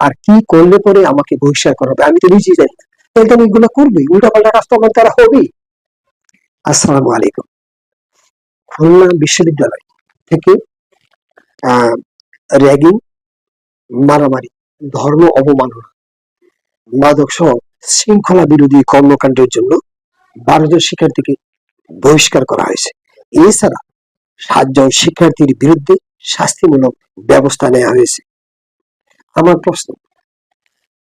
আর কি করলে পরে আমাকে বহিষ্কার করা হবে? আমি তো নিজেই জানি তাহলে আমি এগুলো করবি উল্টা পাল্টা কাজ তো আমার দ্বারা হবেই। আসসালামু আলাইকুম। খুলনা বিশ্ববিদ্যালয় থেকে র্যাগিং, মারামারি, ধর্ম অবমাননা মাদক সহ শৃঙ্খলা বিরোধী কর্মকাণ্ডের জন্য বারো জন শিক্ষার্থীকে বহিষ্কার করা হয়েছে। এছাড়া সাতজন শিক্ষার্থীর বিরুদ্ধে শাস্তিমূলক ব্যবস্থা নেওয়া হয়েছে। আমার প্রশ্ন।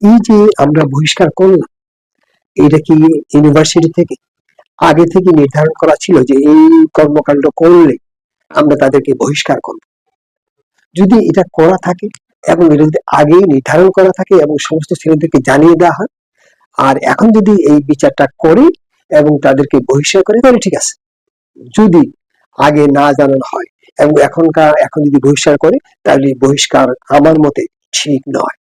এই যে আমরা বহিষ্কার করলাম এটা কি ইউনিভার্সিটি থেকে? আগে থেকে নির্ধারণ করা ছিল যে এই কর্মকাণ্ড করলে আমরা তাদেরকে বহিষ্কার করব। যদি এটা করা থাকে এবং এটা যদি আগেই নির্ধারণ করা থাকে এবং সমস্ত ছেলেদেরকে জানিয়ে দেওয়া হয়, আর এখন যদি এই বিচারটা করে এবং তাদেরকে বহিষ্কার করে, তাহলে ঠিক আছে। যদি আগে না জানানো হয় এবং এখনকার, এখন যদি বহিষ্কার করে, তাহলে বহিষ্কার আমার মতে ঠিক নয়।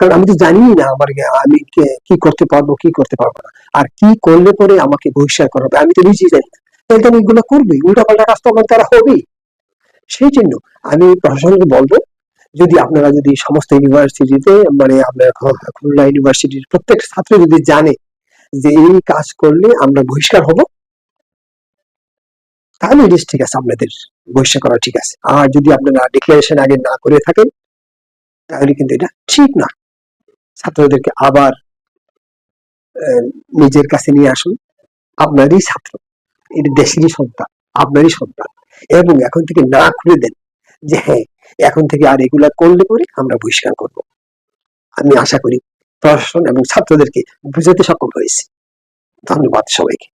কারণ আমি তো জানি না আমার আমি কি করতে পারব, কি করতে পারব না। আর কি করলে পরে আমাকে বহিষ্কার করা হবে, আমি তো নিজেই জানি না। তাহলে আমি এগুলো করবই উল্টা পাল্টা কাজ তো আমার দ্বারা হবেই। সেই জন্য আমি প্রশাসনকে বলব, যদি আপনারা যদি সমস্ত ইউনিভার্সিটিতে মানে আপনার খুলনা ইউনিভার্সিটির প্রত্যেক ছাত্র যদি জানে যে এই কাজ করলে আমরা বহিষ্কার হব, তাহলে ঠিক আছে, আপনাদের বহিষ্কার করা ঠিক আছে। আর যদি আপনারা ডিক্লারেশন আগে না করে থাকেন তাহলে কিন্তু এটা ঠিক না। ছাত্রদেরকে আবার নিজের কাছে নিয়ে আসুন। আপনারই ছাত্র, এটা দেশেরই সন্তান, আপনারই সন্তান। এবং এখন থেকে না খুলে দেন যে হ্যাঁ এখন থেকে আর এগুলা করলে পরে আমরা বহিষ্কার করব। আমি আশা করি প্রশাসন এবং ছাত্রদেরকে বুঝাতে সক্ষম হয়েছি। ধন্যবাদ সবাইকে।